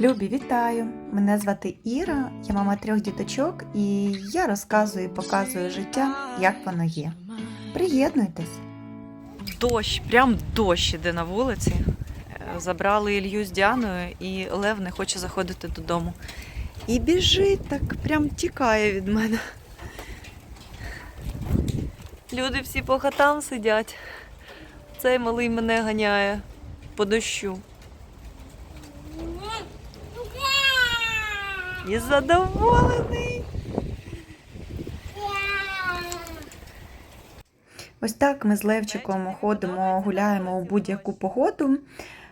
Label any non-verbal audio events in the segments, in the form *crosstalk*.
Любі, вітаю! Мене звати Іра, я мама трьох діточок, і я розказую і показую життя, як воно є. Приєднуйтесь! Дощ, прям дощ іде на вулиці. Е, Забрали Ілью з Діаною, і Лев не хоче заходити додому. І біжить так, прям тікає від мене. Люди всі по хатам сидять. Цей малий мене ганяє по дощу. І задоволений. Ось так ми з Левчиком ходимо, гуляємо у будь-яку погоду.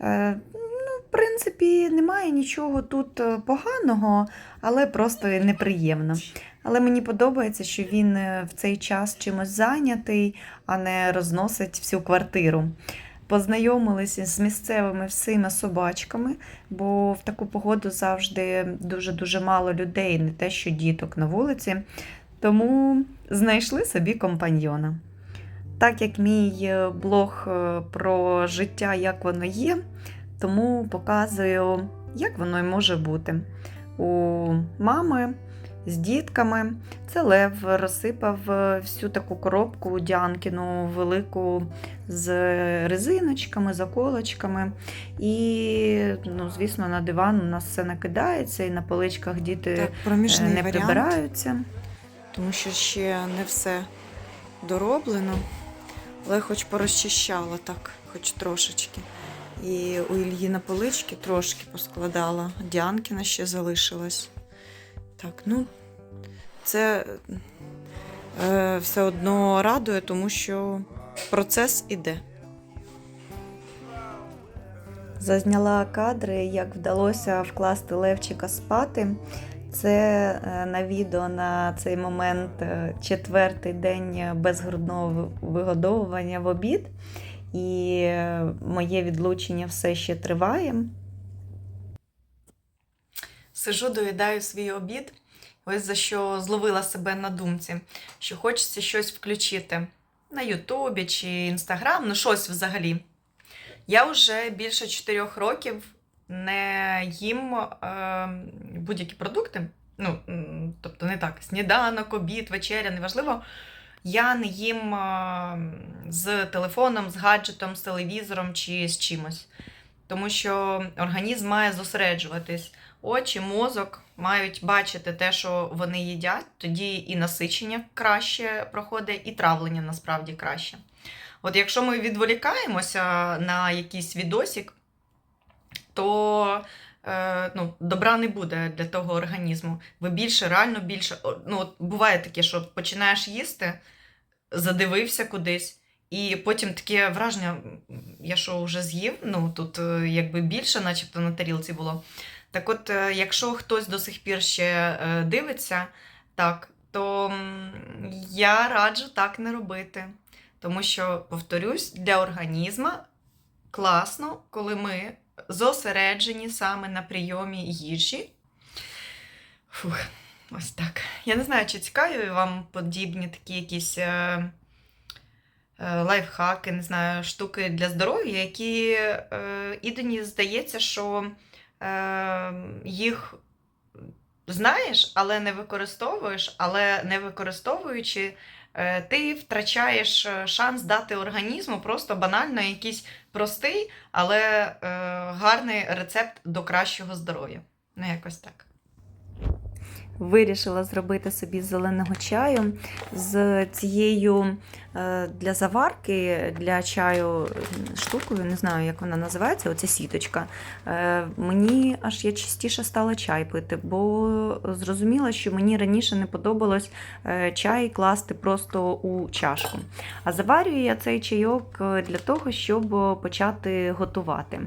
Е, Ну, в принципі, немає нічого тут е, поганого, але просто неприємно. Але мені подобається, що він е, в цей час чимось зайнятий, а не розносить всю квартиру. Познайомилися з місцевими всіма собачками, бо в таку погоду завжди дуже-дуже мало людей, не те, що діток на вулиці. Тому знайшли собі компаньйона. Так як мій е, блог е, про життя, як воно є, тому показую, як воно й може бути. У мами з дітками це Лев розсипав е, всю таку коробку Дянкіну велику з резиночками, заколочками. І, ну, звісно, на диван у нас все накидається, і на поличках діти Так, е, не варіант, прибираються. тому що ще не все дороблено. Але хоч порозчищала так, хоч трошечки. І у Ільї на полички трошки поскладала. Діанкіна ще залишилась. Так, ну, це е, все одно радує, тому що процес іде. Зазняла кадри, як вдалося вкласти Левчика спати. Це е, на відео на цей момент е, четвертий день без грудного вигодовування в обід. І е, моє відлучення все ще триває. Сижу, доїдаю свій обід. Ось за що зловила себе на думці, що хочеться щось включити на Ютубі чи Інстаграм, ну щось взагалі. Я вже більше 4 років не їм е, будь-які продукти. Ну, тобто не так, сніданок, обід, вечеря, неважливо. Я не їм е, з телефоном, з гаджетом, з телевізором чи з чимось. Тому що організм має зосереджуватись очі, мозок мають бачити те, що вони їдять, тоді і насичення краще проходить, і травлення насправді краще. От якщо ми відволікаємося на якийсь відосік, то е, ну, добра не буде для того організму. Ви більше, реально більше. Ну, от буває таке, що починаєш їсти, задивився кудись. І потім таке враження, я що вже з'їв, ну тут е, якби більше, начебто на тарілці було. Так от, е, якщо хтось до сих пір ще е, дивиться, так, то я раджу так не робити. Тому що, повторюсь, для організму класно, коли ми зосереджені саме на прийомі їжі. Фух, ось так. Я не знаю, чи цікаві вам подібні такі якісь лайфхаки, не знаю, штуки для здоров'я, які е, іноді здається, що е, їх знаєш, але не використовуєш, але не використовуючи, е, ти втрачаєш е, шанс дати організму просто банально якийсь простий, але е, гарний рецепт до кращого здоров'я. Ну, якось так. Вирішила зробити собі зеленого чаю з цією е, для заварки для чаю штукою, не знаю, як вона називається, оця сіточка. Е, Мені аж я частіше стала чай пити, бо зрозуміла, що мені раніше не подобалось е, чай класти просто у чашку. А заварюю я цей чайок для того, щоб почати готувати.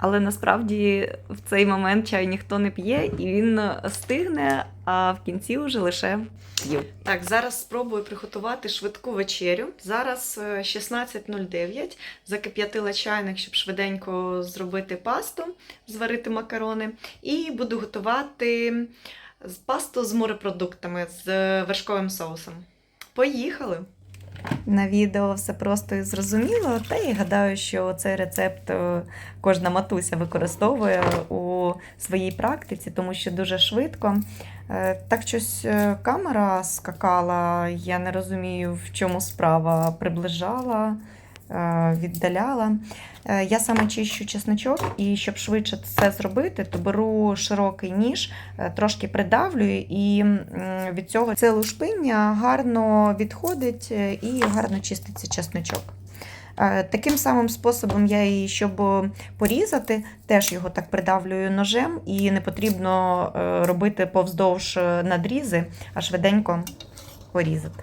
Але насправді в цей момент чай ніхто не п'є, і він стигне, а в кінці вже лише п'ю. Так, зараз спробую приготувати швидку вечерю. Зараз е, 16.09. Закип'ятила чайник, щоб швиденько зробити пасту, зварити макарони. І буду готувати пасту з морепродуктами з вершковим соусом. Поїхали! На відео все просто і зрозуміло, та й гадаю, що цей рецепт е, кожна матуся використовує у своїй практиці, тому що дуже швидко. Е, Так щось е, камера скакала, я не розумію, в чому справа приближала, віддаляла. Е, Я саме чищу чесночок, і щоб швидше це зробити, то беру широкий ніж, е, трошки придавлюю, і від цього це лушпиння гарно відходить е, і гарно чиститься чесночок. Е, Таким самим способом я її, щоб порізати, теж його так придавлюю ножем, і не потрібно е, робити повздовж е, надрізи, а швиденько порізати.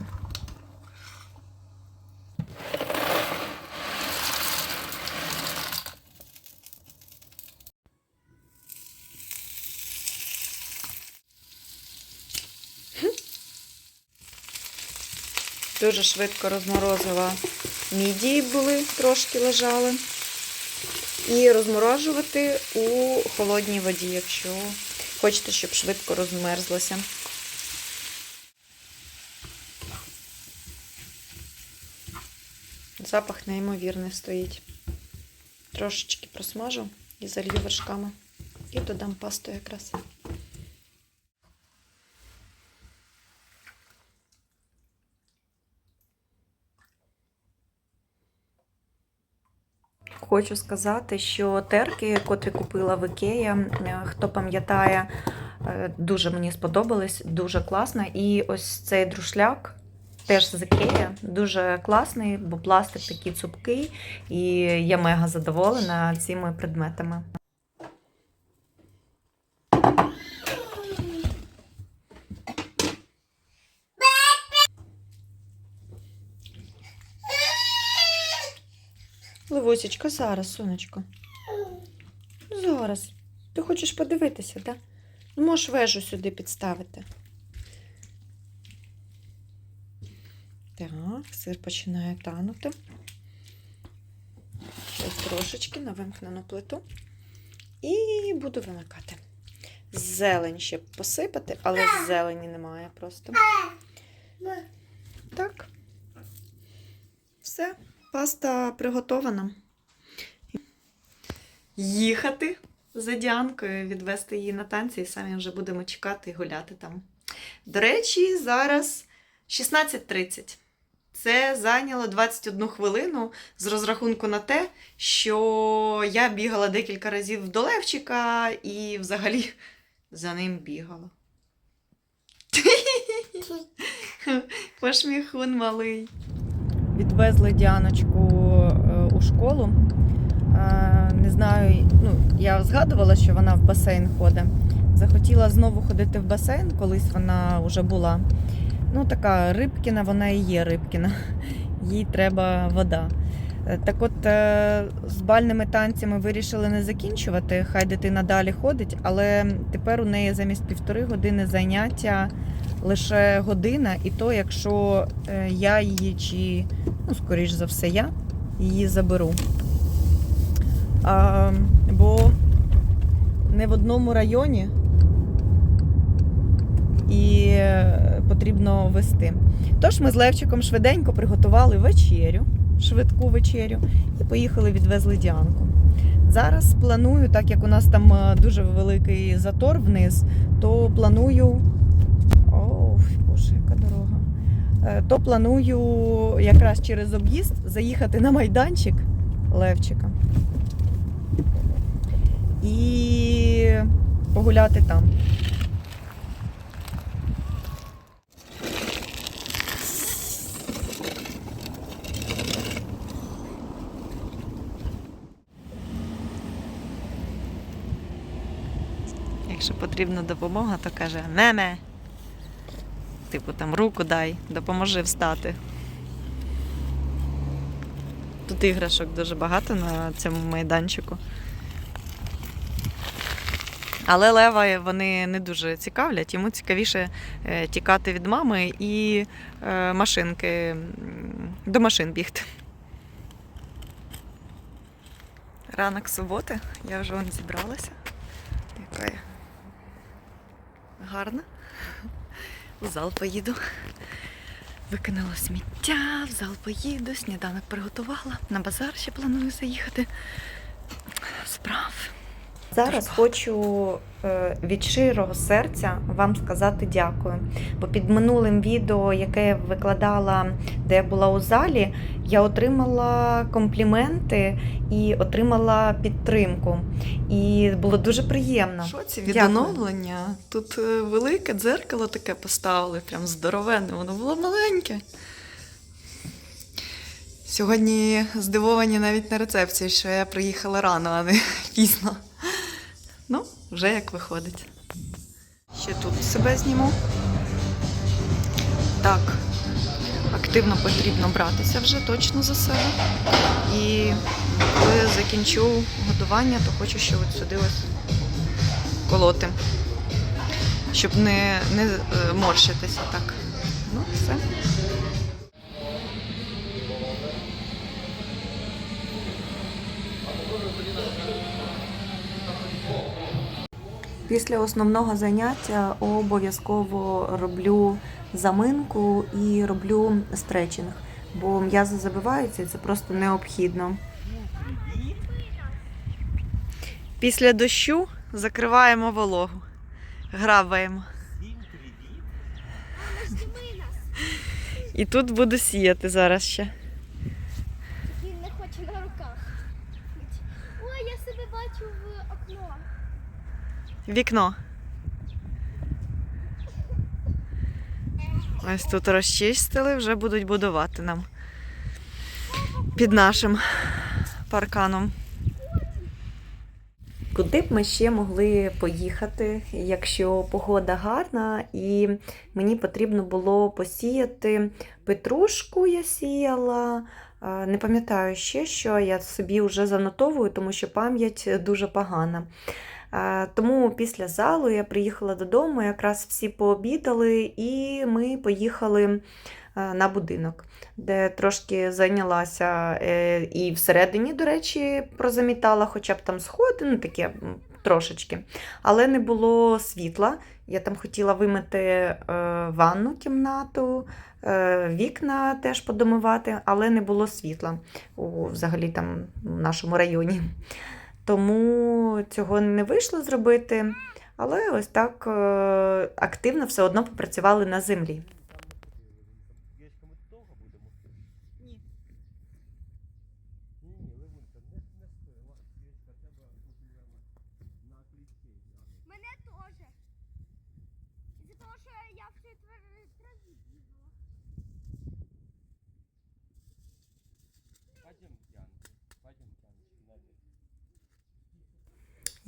Дуже швидко розморозила мідії були, трошки лежали. І розморожувати у холодній воді, якщо хочете, щоб швидко розмерзлося. Запах неймовірний стоїть. Трошечки просмажу і залью вершками. І додам пасту якраз. Хочу сказати, що терки, котрі купила в Ікея, е, хто пам'ятає, е, дуже мені сподобались, дуже класно. І ось цей друшляк теж з Ікея, дуже класний, бо пластик такий цупкий, і я мега задоволена цими предметами. Ливусечка, зараз, сонечко. Зараз. Ти хочеш подивитися, так? Ну, можеш вежу сюди підставити. Так, сир починає танути. Ще трошечки на вимкнену плиту. І буду вимикати. Зелень ще посипати, але зелені немає просто. Так. Все. Паста приготована. Їхати за Діанкою, відвести її на танці, і самі вже будемо чекати і гуляти там. До речі, зараз 16.30. Це зайняло 21 хвилину з розрахунку на те, що я бігала декілька разів до Левчика і взагалі за ним бігала. *laughs* Пошміхун малий. Відвезли Діаночку е, у школу. Е, Не знаю, ну, я згадувала, що вона в басейн ходить. Захотіла знову ходити в басейн, колись вона вже була. Ну, така рибкіна, вона і є рибкіна. *laughs* Їй треба вода. Е, Так от з бальними танцями вирішили не закінчувати, хай дитина далі ходить, але тепер у неї замість півтори години заняття лише година, і то, якщо е, я її чи, ну, скоріш за все, я її заберу. А, бо не в одному районі і е, потрібно вести. Тож ми з Левчиком швиденько приготували вечерю, швидку вечерю, і поїхали відвезли Діанку. Зараз планую, так як у нас там е, дуже великий затор вниз, то планую. Боже, яка дорога. Е, То планую якраз через об'їзд заїхати на майданчик Левчика і погуляти там. Якщо потрібна допомога, то каже не-не. Типу там руку дай, допоможи встати. Тут іграшок дуже багато на цьому майданчику. Але лева вони не дуже цікавлять, йому цікавіше е, тікати від мами і е, машинки до машин бігти. Ранок суботи, я вже вон зібралася. Яка я гарна. У зал поїду. Викинула сміття, в зал поїду, сніданок приготувала. На базар ще планую заїхати. Справ. Зараз хочу е, від щирого серця вам сказати дякую. Бо під минулим відео, яке я викладала, де я була у залі, я отримала компліменти і отримала підтримку. І було дуже приємно. Що це від Дякую. Тут е, велике дзеркало таке поставили, прям здоровенне, воно було маленьке. Сьогодні здивовані навіть на рецепції, що я приїхала рано, а не *laughs* пізно. Ну, вже як виходить. Ще тут себе зніму. Так, активно потрібно братися вже точно за себе. І коли закінчу годування, то хочу ще от сюди ось колоти, щоб не, не е, морщитися так. Ну, все. Після основного заняття обов'язково роблю заминку і роблю стретчинг, бо м'язи забиваються і це просто необхідно. Після дощу закриваємо вологу, грабаємо. І тут буду сіяти зараз ще. Він не хоче на руках. Ой, я себе бачу в окно. Вікно. Ось тут розчистили, вже будуть будувати нам під нашим парканом. Куди б ми ще могли поїхати, якщо погода гарна, і мені потрібно було посіяти петрушку, я сіяла. Не пам'ятаю ще, що я собі вже занотовую, тому що пам'ять дуже погана. Тому після залу я приїхала додому, якраз всі пообідали, і ми поїхали на будинок, де трошки зайнялася е, і всередині, до речі, прозамітала, хоча б там сходи, ну таке трошечки. Але не було світла. Я там хотіла вимити е, ванну кімнату, е, вікна теж подомивати, але не було світла у взагалі там в нашому районі. Тому цього не вийшло зробити. Але ось так е, активно все одно попрацювали на землі. Яєчками довго будемо? Ні. Ні, ні, Левунька, не, не стоїла. Яєчка треба купуємо на клітці. Мене теж. Із-за того, що я в цій траві бігала. Пойдем, Янки, пойдем, Яночки, наверх.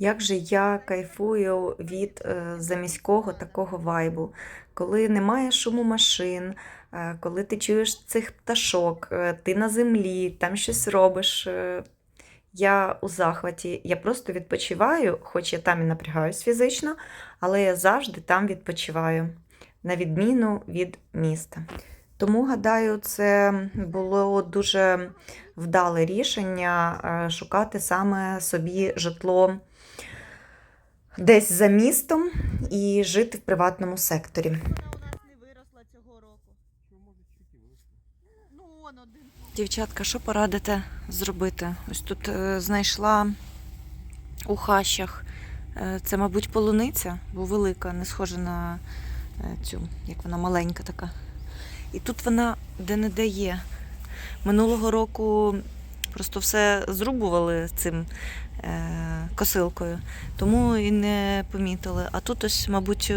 Як же я кайфую від е, заміського такого вайбу, коли немає шуму машин, е, коли ти чуєш цих пташок, е, ти на землі, там щось робиш. Я у захваті, я просто відпочиваю, хоч я там і напрягаюсь фізично, але я завжди там відпочиваю, на відміну від міста. Тому, гадаю, це було дуже вдале рішення шукати саме собі житло десь за містом і жити в приватному секторі. Вона у нас не виросла цього року. Що може чуть і? Ну, он один. Дівчатка, що порадите зробити? Ось тут е, знайшла у хащах. Е, це, мабуть, полуниця, бо велика, не схожа на е, цю, як вона маленька така. І тут вона де-не-де є. Минулого року просто все зрубували цим е, косилкою, тому і не помітили. А тут ось, мабуть,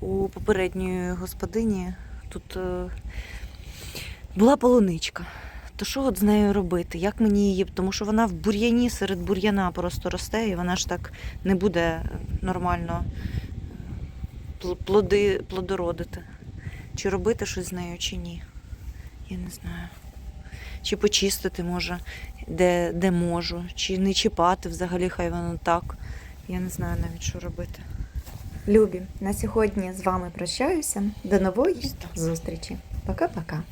у попередньої господині тут е, була полуничка. То що от з нею робити? Як мені її? Тому що вона в бур'яні серед бур'яна просто росте, і вона ж так не буде нормально е, плоди, плодородити. Чи робити щось з нею, чи ні. Я не знаю. Чи почистити може, де, де можу, чи не чіпати взагалі, хай воно так. Я не знаю навіть, що робити. Любі, на сьогодні з вами прощаюся. До нової зустрічі. Пока-пока.